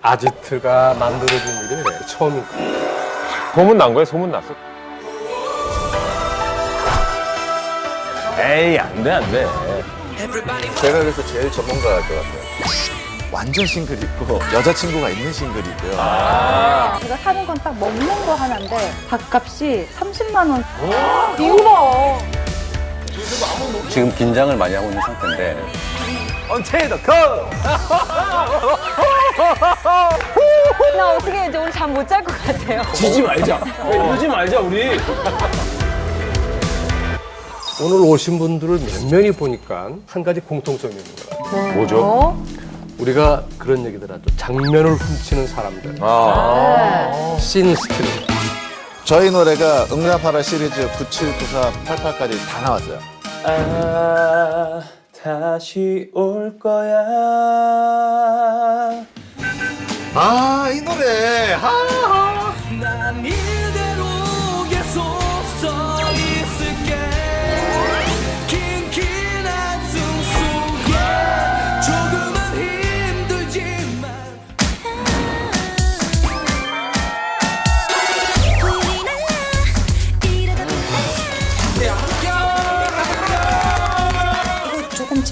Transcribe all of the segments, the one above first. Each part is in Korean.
아지트가 만들어진 일이 처음인 거예요. 소문 난 거야? 소문 났어? 에이, 안 돼, 안 돼. 제가 그래서 제일 전문가일 것 같아요. 완전 싱글 있고 여자친구가 있는 싱글이 있고요. 제가 사는 건 딱 먹는 거 하나인데 밥값이 30만 원. 이거 봐. 지금 긴장을 많이 하고 있는 상태인데 나 어떻게 이제 오늘 잠 못 잘 것 같아요. 지지 말자. 울지 말자, 우리. 오늘 오신 분들을 몇 명이 보니까 한 가지 공통점이 있는 거예요. 뭐죠? 어? 우리가 그런 얘기들 하죠. 장면을 훔치는 사람들. 아. 씬 스틸. 저희 노래가 응답하라 시리즈 9794 88까지 다 나왔어요. 아, 다시 올 거야.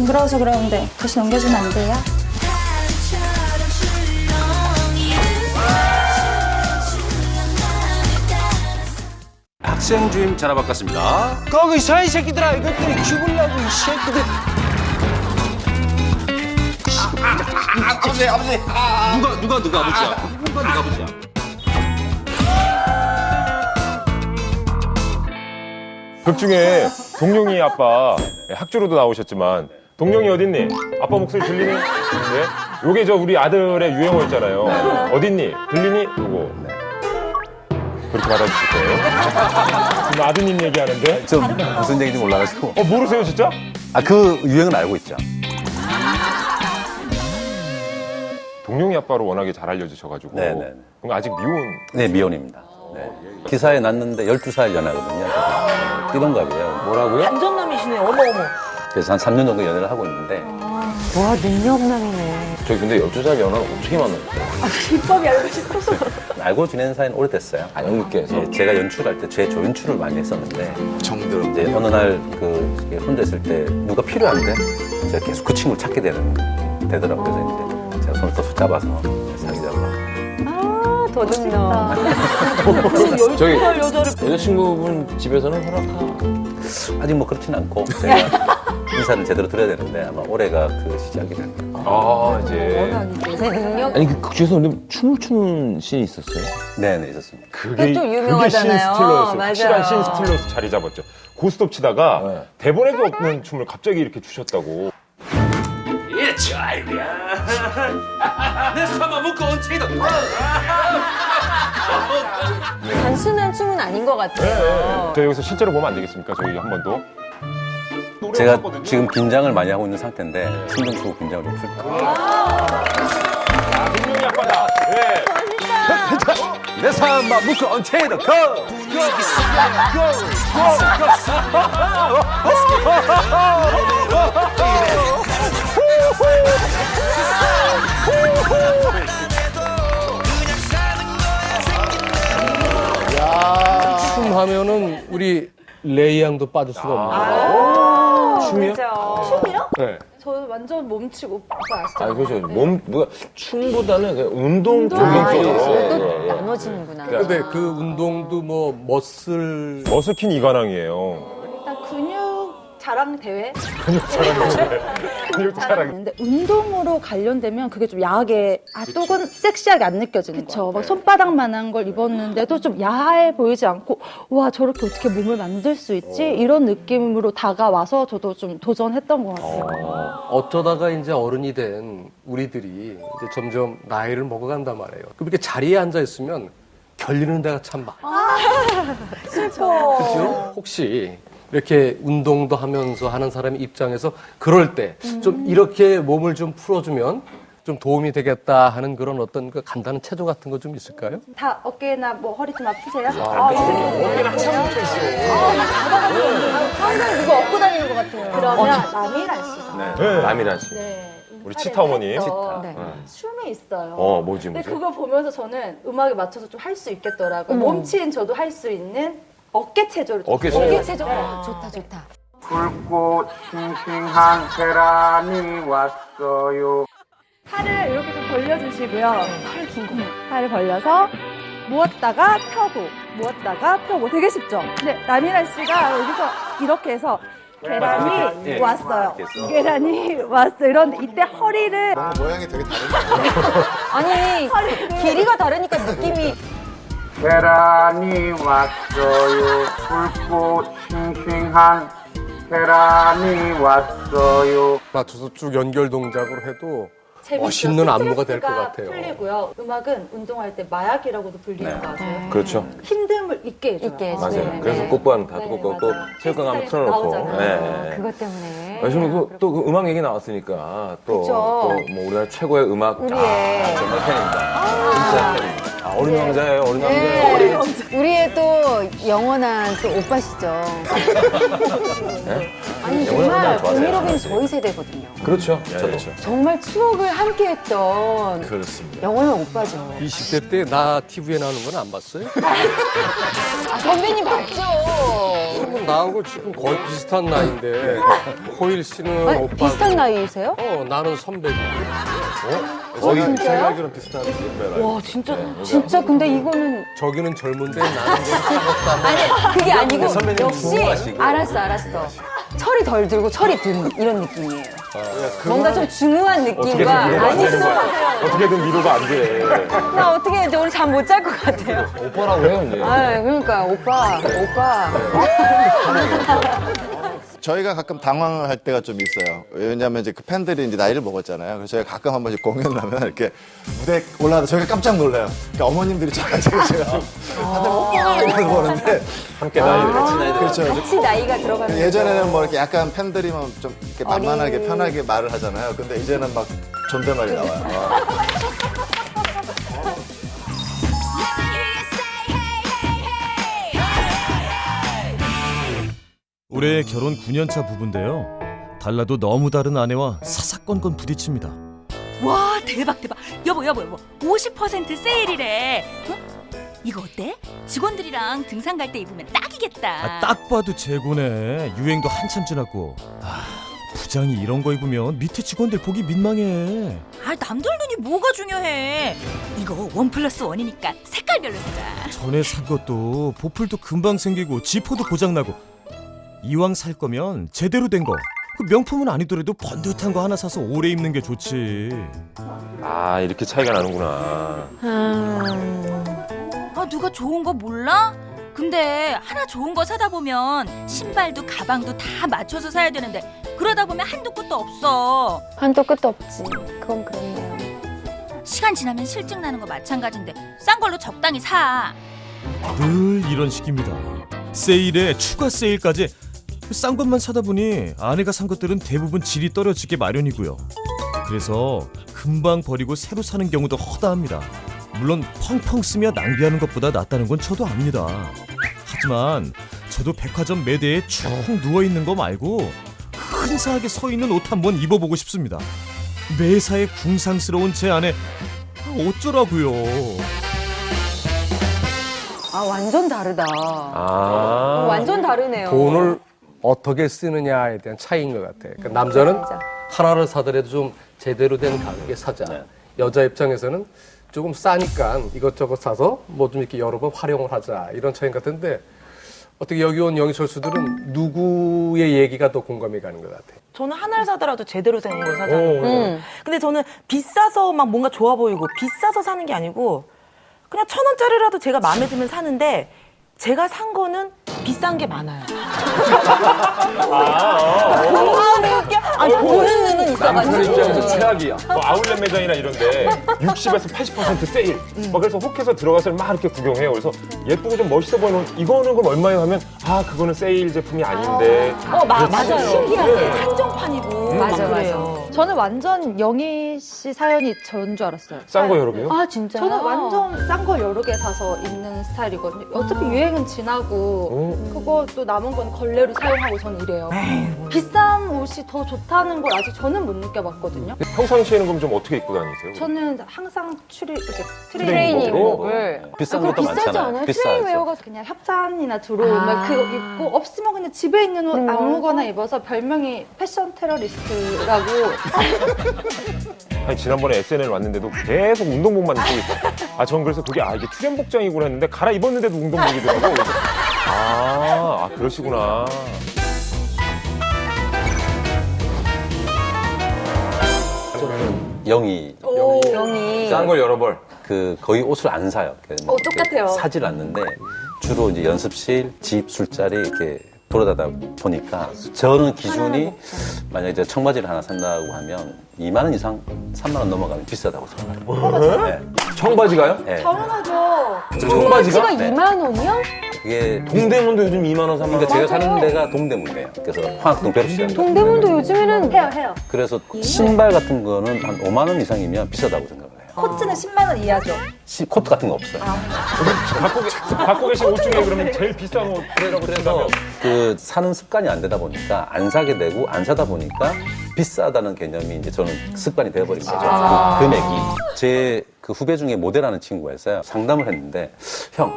징그러워서 그러는데 다시 넘겨주면 안 돼요? 학생 주임 전화 바꿨습니다. 거기 서 이 새끼들아 이것들이 죽을라고 이 새끼들. 아버지, 아버지. 누가 누가 누가 아버지야? 누가 누가 아버지야? 극 중에 동룡이 아빠 학주로도 나오셨지만 동룡이 어딨니? 아빠 목소리 들리니? 네. 요게 저 우리 아들의 유행어였잖아요. 어딨니? 들리니? 요거. 그렇게 받아주실 거예요? 지금 아드님 얘기하는데? 저 무슨 얘기인지 몰라가지고 어, 모르세요, 진짜? 아 그 유행은 알고 있죠. 동룡이 아빠로 워낙에 잘 알려주셔가지고. 네네. 그럼 아직 미혼. 네 미혼입니다. 네. 기사에 났는데 12살 연하거든요. 띠동갑이에요. 뭐라고요? 반전남이시네. 어머 어머. 그래서 한 3년 정도 연애를 하고 있는데 와 능력남이네. 저기 근데 12살 연하는 어떻게 만났어요? 비법이 알고 싶어서. 알고 지낸 사이는 오래됐어요. 아, 형님께서? 예, 제가 연출할 때 제 조연출을 많이 했었는데 정들어. 이제 어느 날그 혼자 있을 때 누가 필요한데 제가 계속 그 친구를 찾게 되는 되더라고요. 그래서 이제 제가 손을 또 붙잡아서 사귀자고. 아 도둑놈. 저기 12살 여자를 여자친구분 집에서는 허락하. 아직 뭐 그렇진 않고 제가 인사를 제대로 드려야 되는데 아마 올해가 그 시작이 될 거예요. 아, 이제. 제 능력. 아니 그 극중에서 근데 춤을 추는 씬이 있었어요? 네네 있었습니다. 그게, 좀 그게 유명하잖아요. 신스틸러였어요. 맞아요. 확실한 신 스틸러에서 자리 잡았죠. 고스톱 치다가 네. 대본에도 없는 춤을 갑자기 이렇게 추셨다고. 예, 잘이야. 내 사마 묶어 얹히다. 단순한 춤은 아닌 것 같아요. 저 여기서 실제로 보면 안 되겠습니까? 저희 한 번 더. 제가 지금 긴장을 많이 하고 있는 상태인데 신경 쓰고 긴장을 좀 풀까. 아, 민용이 아빠다. 네. 내 사마 묶어 얹히다. 춤 하면은 우리 레이 양도 빠질 수가 없는 거예요. 춤이요? 춤이요? 네. 저 완전 몸치고 오빠 아시죠? 아, 그렇죠. 몸 뭐야 춤보다는 그냥 운동 운동. 쪽인 아. 또 예, 예. 나눠지는구나. 근데 그 운동도 뭐 머슬 머스킨 이관왕이에요. 일단 근육 자랑 대회 근육 자랑. 근데 운동으로 관련되면 그게 좀 야하게 아 또는 섹시하게 안 느껴지는 거죠. 막 손바닥만한 걸 입었는데도 좀 야해 보이지 않고 와 저렇게 어떻게 몸을 만들 수 있지 이런 느낌으로 다가와서 저도 좀 도전했던 것 같아요. 어쩌다가 이제 어른이 된 우리들이 이제 점점 나이를 먹어간단 말이에요. 그럼 이렇게 자리에 앉아 있으면 결리는 데가 참 많아요. 슬퍼. 그죠? 혹시 이렇게 운동도 하면서 하는 사람의 입장에서 그럴 때 좀 이렇게 몸을 좀 풀어주면 좀 도움이 되겠다 하는 그런 어떤 그 간단한 체조 같은 거 좀 있을까요? 다 어깨나 뭐 허리 좀 아프세요? 아, 어깨는 항상 붙어 있어요. 항상 누가 업고 다니는 것 같아요. 그러면 남이란 씨가 네. 남이란 씨. 네, 우리 치타 어머니. 했던 네. 춤이 있어요. 어, 뭐지, 근데 뭐지? 그걸 보면서 저는 음악에 맞춰서 좀 할 수 있겠더라고요. 몸치인 저도 할 수 있는 어깨 체조를 좀 어깨. 체조. 어깨 체조. 좋다, 좋다. 붉고 싱싱한 계란이 왔어요. 팔을 이렇게 좀 벌려주시고요. 팔 긴 거. 팔을 벌려서 모았다가 펴고, 모았다가 펴고. 되게 쉽죠? 근데 남인아 씨가 여기서 이렇게 해서 계란이 예. 왔어요. 이렇게 해서. 계란이 왔어요. 이런데 이때 허리를 모양이 되게 다른데. 아니, 길이가 다르니까 느낌이. 계란이 왔어요. 붉고 싱싱한 계란이 왔어요. 맞춰서 쭉 연결 동작으로 해도? 멋있는 안무가 될 것 스트레스가 같아요. 풀리고요. 음악은 운동할 때 마약이라고도 불리는 거 아세요? 그렇죠. 힘듦을 잊게 해줘요. 잊게 해줘요. 맞아요. 네. 그래서 네. 꽃보안 다 네, 두고 또 맞아요. 체육관 가면 헬스장에 틀어놓고. 나오잖아요. 예, 예. 그것 때문에. 아, 저는 그, 또그 음악 얘기 나왔으니까 또, 그쵸. 또뭐 우리나라 최고의 음악 우리의. 아, 정말 팬입니다. 진짜 팬입니다. 아, 어린 왕자예요, 어린 왕자예요. 네. 우리의 또 영원한 또 오빠시죠. 아니 영원한 정말 오빠 좋아하세요. 보미로빈 저희 세대거든요. 그렇죠. 저도. 정말 추억을 함께했던 그렇습니다. 영원한 오빠죠. 20대 때 나 TV에 나오는 건 안 봤어요? 아, 선배님 봤죠? 나하고 지금 거의 비슷한 나이인데 호일 씨는 아니, 오빠 비슷한 나이이세요? 어 나는 선배고 거의 진짜요? 제가 알기로는 비슷한 선배라. 와 진짜 진짜 근데 이거는 저기는 젊은데 나는 좀 아니 그게 아니고 선배님 역시. 알았어 알았어 철이 덜 들고 철이 든 이런 느낌이에요. 뭔가 좀 중후한 느낌과 안. 좀 어떻게든 위로가 안 돼. 나 어떻게 이제 오늘 잠 못 잘 것 같아요. 오빠라고 해요, 이제. 아 그러니까 오빠 오빠 저희가 가끔 당황을 할 때가 좀 있어요. 왜냐하면 이제 그 팬들이 이제 나이를 먹었잖아요. 그래서 저희가 가끔 한 번씩 공연 하면 이렇게 무대 올라가서 저희가 깜짝 놀라요. 그러니까 어머님들이 저가지고 제가 좀 다들 오빠 이러고 보는데 함께 나이를 같이 나이를. 그렇죠. 같이 나이가 들어가는 예전에는 뭐 이렇게 약간 팬들이면 좀 이렇게 만만하게. 편하게 말을 하잖아요. 근데 이제는 막 존댓말이 나와요. 올해 결혼 9년차 부부인데요. 달라도 너무 다른 아내와 사사건건 부딪힙니다. 와 대박 대박 여보 여보 여보 50% 세일이래 어? 이거 어때? 직원들이랑 등산 갈 때 입으면 딱이겠다 아, 딱 봐도 재고네. 유행도 한참 지났고. 아, 부장이 이런 거 입으면 밑에 직원들 보기 민망해. 아 남들 눈이 뭐가 중요해 이거 원 플러스 원이니까 색깔별로 사자 전에 산 것도 보풀도 금방 생기고 지퍼도 고장나고. 이왕 살 거면 제대로 된 거. 그 명품은 아니더라도 번듯한 거 하나 사서 오래 입는 게 좋지. 아, 이렇게 차이가 나는구나. 아 누가 좋은 거 몰라? 근데 하나 좋은 거 사다 보면 신발도 가방도 다 맞춰서 사야 되는데 그러다 보면 한도 끝도 없어 한도 끝도 없지. 그건 그렇네요. 시간 지나면 실증 나는 거 마찬가지인데 싼 걸로 적당히 사 늘 이런 식입니다. 세일에 추가 세일까지 싼 것만 사다 보니 아내가 산 것들은 대부분 질이 떨어지게 마련이고요. 그래서 금방 버리고 새로 사는 경우도 허다합니다. 물론 펑펑 쓰며 낭비하는 것보다 낫다는 건 저도 압니다. 하지만 저도 백화점 매대에 쭉 누워 있는 거 말고 근사하게 서 있는 옷 한 번 입어보고 싶습니다. 매사에 궁상스러운 제 아내 어쩌라고요? 아 완전 다르다. 아. 완전 다르네요. 돈을 어떻게 쓰느냐에 대한 차이인 것 같아. 그러니까 남자는 진짜. 하나를 사더라도 좀 제대로 된 가격에 사자. 여자 입장에서는 조금 싸니까 이것저것 사서 뭐 좀 이렇게 여러 번 활용을 하자 이런 차이 같은데 어떻게 여기 온 영희철수들은 누구의 얘기가 더 공감이 가는 것 같아. 저는 하나를 사더라도 제대로 된걸 오. 사잖아요. 음. 근데 저는 비싸서 막 뭔가 좋아 보이고 비싸서 사는 게 아니고 그냥 천 원짜리라도 제가 마음에 들면 사는데 제가 산 거는 비싼 게 많아요. 아, 네, 웃겨. 아니, 보는 눈은 남편 있어가지고. 입장에서 최악이야. 뭐 아울렛 매장이나 이런데 60에서 80% 세일. 막 그래서 혹해서 들어가서 막 이렇게 구경해요. 그래서 예쁘고 좀 멋있어 보이는 이거는 그럼 얼마에 하면 아 그거는 세일 제품이 아닌데. 어, 마. 맞아요. 네. 한정판이고. 막 맞아, 그래요. 저는 완전 영희 씨 사연이 저인 줄 알았어요. 싼 거 여러 개요? 아 진짜요? 저는 완전 싼 거 여러 개 사서 입는 스타일이거든요. 어차피 유행은 지나고 그거 또 남은 건 걸레로 사용하고 저는 이래요. 비싼 옷이 더 좋다는 걸 아직 저는 못 느껴봤거든요. 평상시에는 그럼 좀 어떻게 입고 다니세요? 저는 항상 추리 이렇게 트레이닝복을? 트레이닝복을 비싼 그거 것도 비싸지 많잖아요. 않아요? 비싸죠. 트레이웨어가 그냥 협찬이나 들어오면 아. 그거 입고 없으면 그냥 집에 있는 옷 음, 아무거나 입어서 별명이 패션 테러리스트라고 아니 지난번에 SNL 왔는데도 계속 운동복만 입고 있어요. 아, 전 그래서 그게 아 이게 출연 복장이구나 했는데 갈아 입었는데도 운동복이더라고. 그래서 아, 아 그러시구나. 영희 영이 싼 걸 여러 벌. 그 거의 옷을 안 사요. 그 어, 똑같아요. 사질 않는데 주로 이제 연습실, 집, 술자리 이렇게 돌아다니다 보니까 저는 기준이 만약에 이제 청바지를 하나 산다고 하면 2만 원 이상, 3만 원 넘어가면 비싸다고 생각해요. 네. 청바지가요? 네. 당연하죠. 청바지가? 네. 2만 원이요? 그게 동대문도 요즘 2만 원, 3만 원. 그러니까 제가 사는 데가 동대문이에요. 그래서 화학동 배로시장. 동대문도 요즘에는 해요 해요. 그래서 신발 같은 거는 한 5만 원 이상이면 비싸다고 생각을 해요. 코트는 10만 원 이하죠. 시- 코트 같은 거 없어요. 갖고, 계, 갖고 계신 옷 중에 그러면 제일 비싼 옷 그래서 그래서 그 사는 습관이 안 되다 보니까 안 사게 되고 안 사다 보니까 비싸다는 개념이 이제 저는 습관이 되어버린 거죠. 그 금액이 제 그 후배 중에 모델하는 친구가 있어요. 상담을 했는데 형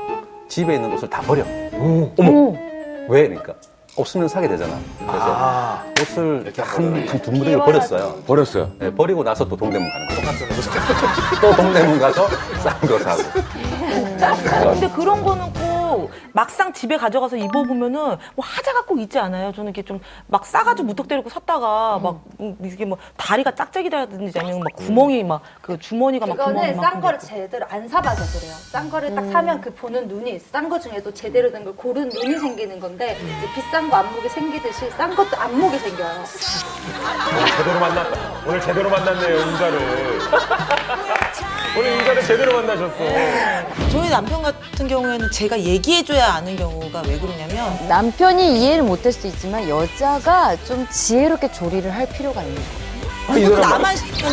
집에 있는 옷을 다 버려. 어머 왜 그러니까 없으면 사게 되잖아. 그래서 옷을 한두 무더기 버렸어요. 버렸어요. 네, 버리고 나서 또 동대문 가는 거예요. 또 동대문 가서 싼 거 사고. 근데 그런 거는 꼭 막상 집에 가져가서 입어보면은 뭐 하자가 꼭 있지 않아요? 저는 이렇게 좀 막 싸가지고 무턱대고 샀다가 막 음, 이게 뭐 다리가 짝짝이라든지 아니면 막 구멍이 막 그 주머니가 막 구멍이 그거는 막 싼 거를 제대로 안 사봐서 그래요. 싼 거를 딱 사면 그 보는 눈이 있어. 싼 거 중에도 제대로 된 걸 고른 눈이 생기는 건데 이제 비싼 거 안목이 생기듯이 싼 것도 안목이 생겨요. 제대로 만났다. 오늘 제대로 만났네요, 인자를. 오늘 인자를 제대로 만나셨어. 저희 남편 같은 경우에는 제가 얘기해줘야 아는 경우가 왜 그러냐면 남편이 이해를 못할 수도 있지만 여자가 좀 지혜롭게 조리를 할 필요가 있는 거예요. 이 사람 나만 시키는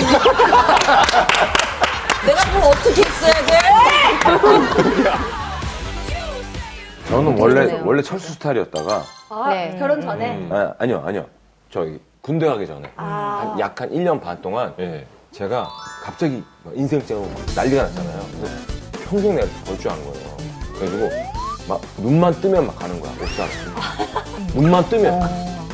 내가 뭘 어떻게 했어야 돼? 저는 원래. 원래 철수 스타일이었다가 아, 네. 결혼 전에 아, 아니요 아니요 저기 군대 가기 전에 한 약 한 1년 반 동안 예. 제가 갑자기 막 인생적으로 막 난리가 났잖아요. 그래서 평생 내가 벌 줄 아는 거예요. 그래가지고 막 눈만 뜨면 막 가는 거야 옷 사러. 눈만 뜨면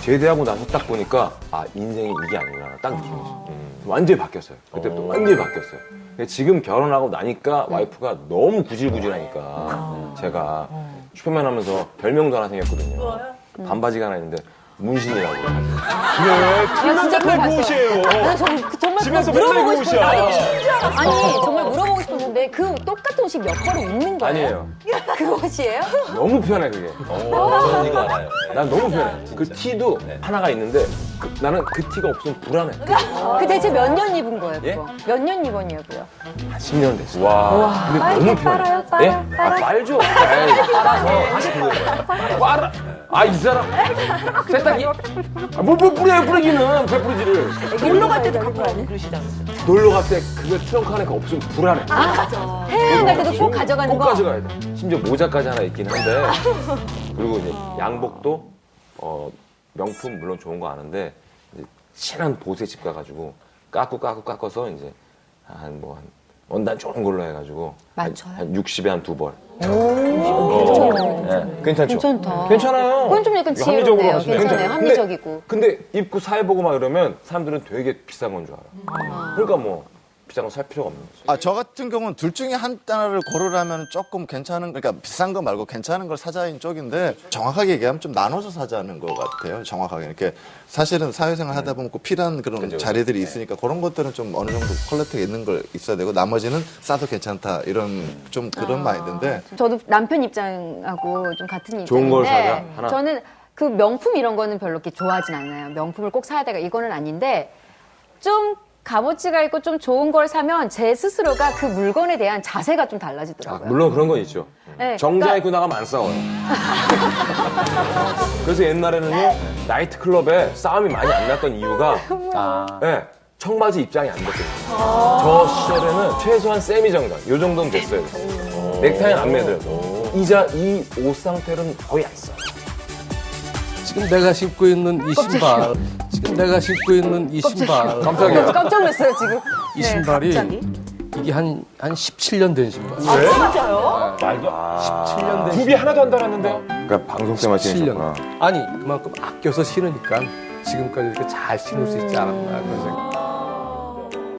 제대하고 나서 딱 보니까 아 인생이 이게 아니구나 딱 느낀 거죠. 음. 완전히 바뀌었어요. 그때부터 완전히 바뀌었어요. 근데 지금 결혼하고 나니까 와이프가 너무 구질구질하니까 제가 슈퍼맨 하면서 별명도 하나 생겼거든요. 반바지가 하나 있는데 문신이라고. 그래, 집에서 맨날 그 옷이에요. 정, 정말 집에서 그거 맨날 물어보고 그. 싶었는데 아니 정말 물어보고 싶었는데 그 똑같은 옷이 몇 벌을 입는 거예요? 아니에요. 그 옷이에요? 너무 편해 그게. 저는 이거 알아요. 네. 난 너무 편해. 그 티도 하나가 있는데 그- 나는 그 티가 없으면 불안해. 그 대체 몇 년 입은 거예요? 예? 그거? 몇 년 입었냐고요? 한 10년 됐어. 와. 근데 너무 편해. 빨아요, 빨아, 예? 아, 빨죠. 에이, 빨아서. 빨아. 아, 이 사람. 세탁기. 아, 뭐, 뭐 뿌려요, 뿌리기는. 배뿌리지를. 놀러 갈 때도 갖고 가고 그러시잖아요. 놀러 갈 때 그거 트렁크 안에 없으면 불안해. 해외여행 갈 때도 꼭 가져가는 꼭 거? 가져가야 돼. 심지어 모자까지 하나 있긴 한데. 그리고 이제 양복도 어, 명품 물론 좋은 거 아는데 이제 친한 보세 집 가가지고 깎고 깎고 깎아서 이제 한 뭐 한 원단 좋은 걸로 해가지고 한, 맞춰요? 한 60에 한 두 벌. 괜찮아요. 네, 괜찮죠? 괜찮다. 괜찮아요. 그건 좀 약간 합리적으로 지혜롭네요. 하시네요. 괜찮아요. 합리적이고. 근데 입고 사회 보고 막 이러면 사람들은 되게 비싼 건 줄 알아. 그러니까 뭐 비싼 거 살 필요가 없는 거지. 아, 저 같은 경우는 둘 중에 한 단어를 고르라면 조금 괜찮은, 그러니까 비싼 거 말고 괜찮은 걸 사자인 쪽인데 정확하게 얘기하면 좀 나눠서 사자는 것 같아요. 정확하게. 이렇게 사실은 사회생활 하다 보면 꼭 필요한 그런 자리들이 있으니까 그런 것들은 좀 어느 정도 퀄리티가 있는 걸 있어야 되고 나머지는 싸도 괜찮다 이런 좀 그런 마인드인데 저도 남편 입장하고 좀 같은 입장인데 좋은 걸 사자, 하나. 저는 그 명품 이런 거는 별로 이렇게 좋아하진 않아요. 명품을 꼭 사야 되가 이거는 아닌데 좀 값어치가 있고 좀 좋은 걸 사면 제 스스로가 그 물건에 대한 자세가 좀 아, 달라지더라고요. 물론 그런 건 있죠. 네, 정자 그러니까- 입고 나가면 안 싸워요. 그래서 옛날에는요 나이트 클럽에 싸움이 많이 안 났던 이유가 아. 네, 청바지 입장이 안 됐거든요. 저 시절에는 최소한 세미 정장 요 정도는 됐어요. 넥타이는 안 매더라도 이자 이 옷 상태로는 거의 안 써. 지금 내가 신고 있는 이 신발, 내가 신고 있는 이 신발, 깜짝이야. 깜짝 놀랐어요 지금. 이 신발이 갑자기? 이게 한, 한 17년 된 신발. 왜? 진짜요? 말도 아. 17년 된 굽이 하나도 안 달았는데요? 그러니까 방송 때만 신으셨구나. 17년. 아니, 그만큼 아껴서 신으니까 지금까지 이렇게 잘 신을 수 있지 않았나 그런 생각.